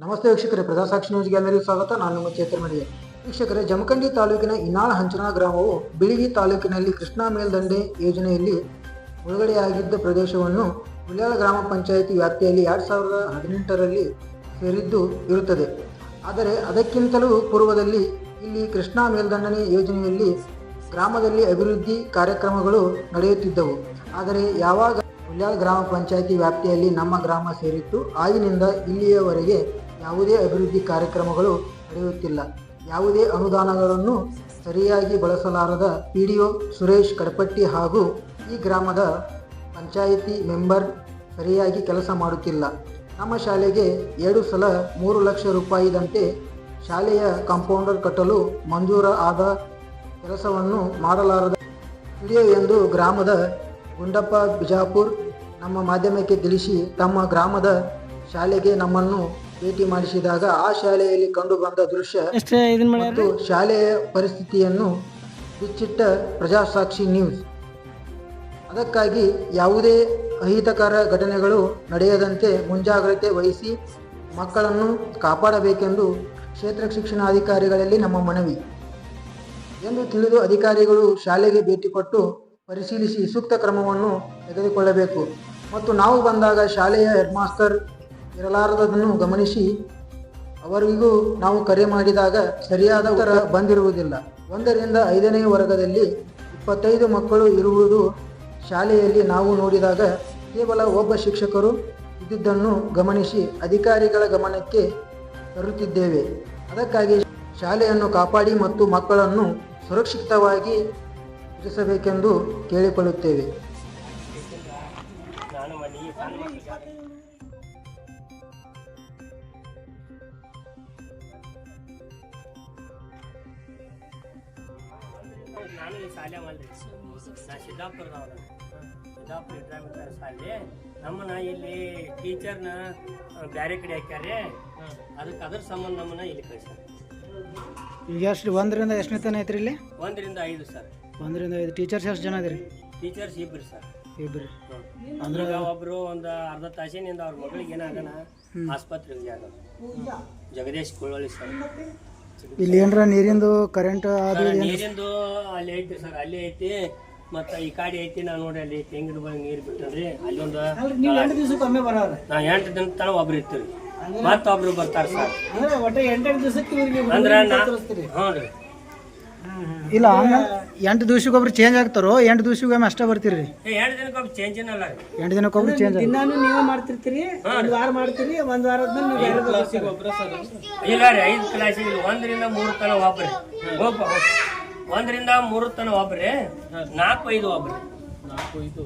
ನಮಸ್ತೆ ವೀಕ್ಷಕರೇ, ಪ್ರಜಾಸಾಕ್ಷಿ ನ್ಯೂಸ್ಗೆ ಎಲ್ಲರಿಗೂ ಸ್ವಾಗತ. ನಾನು ನಿಮ್ಮ ಚೇತನ್ ಮಡಿಗೆ ವೀಕ್ಷಕರೇ, ಜಮಖಂಡಿ ತಾಲೂಕಿನ ಇನಾಳ ಹಂಚನಾ ಗ್ರಾಮವು ಬಿಳಿಗಿ ತಾಲೂಕಿನಲ್ಲಿ ಕೃಷ್ಣಾ ಮೇಲ್ದಂಡೆ ಯೋಜನೆಯಲ್ಲಿ ಮುಳುಗಡೆಯಾಗಿದ್ದ ಪ್ರದೇಶವನ್ನು ಹುಲ್ಯಾಳ ಗ್ರಾಮ ಪಂಚಾಯಿತಿ ವ್ಯಾಪ್ತಿಯಲ್ಲಿ ಎರಡು ಸಾವಿರದ ಹದಿನೆಂಟರಲ್ಲಿ ಸೇರಿದ್ದು ಇರುತ್ತದೆ. ಆದರೆ ಅದಕ್ಕಿಂತಲೂ ಪೂರ್ವದಲ್ಲಿ ಇಲ್ಲಿ ಕೃಷ್ಣಾ ಮೇಲ್ದಂಡನೆ ಯೋಜನೆಯಲ್ಲಿ ಗ್ರಾಮದಲ್ಲಿ ಅಭಿವೃದ್ಧಿ ಕಾರ್ಯಕ್ರಮಗಳು ನಡೆಯುತ್ತಿದ್ದವು. ಆದರೆ ಯಾವಾಗ ಹುಲ್ಯಾಳ ಗ್ರಾಮ ಪಂಚಾಯಿತಿ ವ್ಯಾಪ್ತಿಯಲ್ಲಿ ನಮ್ಮ ಗ್ರಾಮ ಸೇರಿತ್ತು, ಆಗಿನಿಂದ ಇಲ್ಲಿಯವರೆಗೆ ಯಾವುದೇ ಅಭಿವೃದ್ಧಿ ಕಾರ್ಯಕ್ರಮಗಳು ನಡೆಯುತ್ತಿಲ್ಲ. ಯಾವುದೇ ಅನುದಾನಗಳನ್ನು ಸರಿಯಾಗಿ ಬಳಸಲಾರದ P D O Suresh Kadapatti ಹಾಗೂ ಈ ಗ್ರಾಮದ ಪಂಚಾಯಿತಿ ಮೆಂಬರ್ ಸರಿಯಾಗಿ ಕೆಲಸ ಮಾಡುತ್ತಿಲ್ಲ. ನಮ್ಮ ಶಾಲೆಗೆ ಎರಡು ಸಲ ಮೂರು ಲಕ್ಷ ರೂಪಾಯಿದಂತೆ ಶಾಲೆಯ ಕಾಂಪೌಂಡರ್ ಕಟ್ಟಲು ಮಂಜೂರ ಆದ ಕೆಲಸವನ್ನು ಮಾಡಲಾರದ ಹಿಡಿಯೋ ಎಂದು ಗ್ರಾಮದ ಗುಂಡಪ್ಪ ಬಿಜಾಪುರ್ ನಮ್ಮ ಮಾಧ್ಯಮಕ್ಕೆ ತಿಳಿಸಿ ತಮ್ಮ ಗ್ರಾಮದ ಶಾಲೆಗೆ ನಮ್ಮನ್ನು ಭೇಟಿ ಮಾಡಿಸಿದಾಗ ಆ ಶಾಲೆಯಲ್ಲಿ ಕಂಡುಬಂದ ದೃಶ್ಯ ಎಷ್ಟು ಇದನ್ನ ಮಾಡ್ಯಾರ ಮತ್ತು ಶಾಲೆಯ ಪರಿಸ್ಥಿತಿಯನ್ನು ಬಿಚ್ಚಿಟ್ಟ ಪ್ರಜಾಸಾಕ್ಷಿ ನ್ಯೂಸ್. ಅದಕ್ಕಾಗಿ ಯಾವುದೇ ಅಹಿತಕರ ಘಟನೆಗಳು ನಡೆಯದಂತೆ ಮುಂಜಾಗ್ರತೆ ವಹಿಸಿ ಮಕ್ಕಳನ್ನು ಕಾಪಾಡಬೇಕೆಂದು ಕ್ಷೇತ್ರ ಶಿಕ್ಷಣಾಧಿಕಾರಿಗಳಲ್ಲಿ ನಮ್ಮ ಮನವಿ. ಎಂದು ತಿಳಿದು ಅಧಿಕಾರಿಗಳು ಶಾಲೆಗೆ ಭೇಟಿ ಕೊಟ್ಟು ಪರಿಶೀಲಿಸಿ ಸೂಕ್ತ ಕ್ರಮವನ್ನು ತೆಗೆದುಕೊಳ್ಳಬೇಕು. ಮತ್ತು ನಾವು ಬಂದಾಗ ಶಾಲೆಯ ಹೆಡ್ ಮಾಸ್ಟರ್ ಇರಲಾರದನ್ನು ಗಮನಿಸಿ, ಅವರಿಗೂ ನಾವು ಕರೆ ಮಾಡಿದಾಗ ಸರಿಯಾದ ಉತ್ತರ ಬಂದಿರುವುದಿಲ್ಲ. ಒಂದರಿಂದ ಐದನೇ ವರ್ಗದಲ್ಲಿ ಇಪ್ಪತ್ತೈದು ಮಕ್ಕಳು ಇರುವುದು ಶಾಲೆಯಲ್ಲಿ ನಾವು ನೋಡಿದಾಗ ಕೇವಲ ಒಬ್ಬ ಶಿಕ್ಷಕರು ಇದ್ದಿದ್ದನ್ನು ಗಮನಿಸಿ ಅಧಿಕಾರಿಗಳ ಗಮನಕ್ಕೆ ತರುತ್ತಿದ್ದೇವೆ. ಅದಕ್ಕಾಗಿ ಶಾಲೆಯನ್ನು ಕಾಪಾಡಿ ಮತ್ತು ಮಕ್ಕಳನ್ನು ಸುರಕ್ಷಿತವಾಗಿ ಇರಿಸಬೇಕೆಂದು ಕೇಳಿಕೊಳ್ಳುತ್ತೇವೆ. ನಾನು ಈ ಶಾಲೆ ಮಾಡ್ರಿ ನಾ ಸಿದ್ದಾಪುರದವ್ರ ಸಿದ್ದಾಪುರ ಇದ್ರಾಗ ಶಾಲೆ. ನಮ್ಮನ್ನ ಇಲ್ಲಿ ಟೀಚರ್ನ ಬ್ಯಾರೆ ಕಡೆ ಹಾಕ್ಯಾರೆ ಅದಕ್ಕೆ ಅದ್ರ ಸಂಬಂಧ ನಮ್ಮನ್ನ ಇಲ್ಲಿ ಕಳ್ಸ್ಯಾರ. ಈಗ ಎಷ್ಟು ಒಂದರಿಂದ ಎಷ್ಟನೇ ತನ ಐತ್ರಿ ಇಲ್ಲಿ? ಒಂದರಿಂದ ಐದು ಸರ್. ಒಂದರಿಂದ ಐದು. ಟೀಚರ್ಸ್ ಎಷ್ಟು ಜನ ಇದ್ರಿ ಟೀಚರ್ಸ್ ಇಬ್ರು ಸರ್. ಇಬ್ಬರು ಅಂದ್ರೆ ಒಬ್ರು ಒಂದು ಅರ್ಧ ತಾಸಿನಿಂದ ಅವ್ರ ಮಗಳಿಗೆ ಏನಾಗಣ? ಆಸ್ಪತ್ರೆಗೆ ಆಗೋದು ಜಗದೀಶ್ ಕುಳ್ಳೊಳ್ಳಿ ಸರ್. ಇಲ್ಲಿ ಏನ್ರ ನೀರಿಂದು ಕರೆಂಟ್ ಅದು ನೀರಿಂದು ಅಲ್ಲಿ ಐತಿ ಸರ್ ಅಲ್ಲಿ ಐತಿ. ಮತ್ತ ಈ ಕಾಡಿ ಐತಿ ನಾ ನೋಡಿ ಅಲ್ಲಿ ತೆಂಗಿನ ಬಳಿ ನೀರು ಬಿಟ್ಟನ್ರಿ. ಅಲ್ಲಿ ಒಂದು ಎಂಟು ದಿವಸಕ್ಕೆ ಒಮ್ಮೆ ಬರೋರು ನಾ ಎಂಟು ದಿನ ತನ ಒಬ್ರು ಇರ್ತೀವಿ ಮತ್ತೊಬ್ರು ಬರ್ತಾರ ಸರ್. ಅಂದ್ರೆ ಒಟ್ಟು ಎಂಟೆಂಟು ದಿವಸಕ್ಕೆ ಇವ್ರಿಗೆ ಅಂದ್ರೆ ಹ್ಞೂ ರೀ. ಇಲ್ಲ ಹಂಗ ಎಂಟು ದಿವ್ಸಕ್ಕೊಬ್ರು ಚೇಂಜ್ ಆಗ್ತಾರೋ ಎಂಟು ದಿವ್ಸಕ್ಕೊಮ್ಮೆ ಅಷ್ಟೇ ಬರ್ತೀರಿ. ಏ, ಎರಡು ದಿನಕ್ಕೊಬ್ಬ ಚೇಂಜ್ ಏನಲ್ಲ ರೀ. ಎಂಟು ದಿನಕ್ಕೊಬ್ರು ಚೇಂಜ್ ದಿನಾನು ನೀವೇ ಮಾಡ್ತಿರ್ತೀರಿ ಒಂದು ವಾರ ಮಾಡ್ತೀರಿ ಒಂದು ವಾರದ್ಮೇಲೆ ನೀವು ಬೇರೆ ಬರ್ತೀರಿ. ಇಲ್ಲ ರೀ ಐದು ಕ್ಲಾಸಿಗೆ ಒಂದರಿಂದ ಮೂರು ತನ ಒಬ್ರಿ. ಒಬ್ಬ ಒಂದರಿಂದ ಮೂರು ತನ ಒಬ್ರಿ. ನಾಲ್ಕು ಐದು ಒಬ್ರಿ. ನಾಲ್ಕು ಐದು.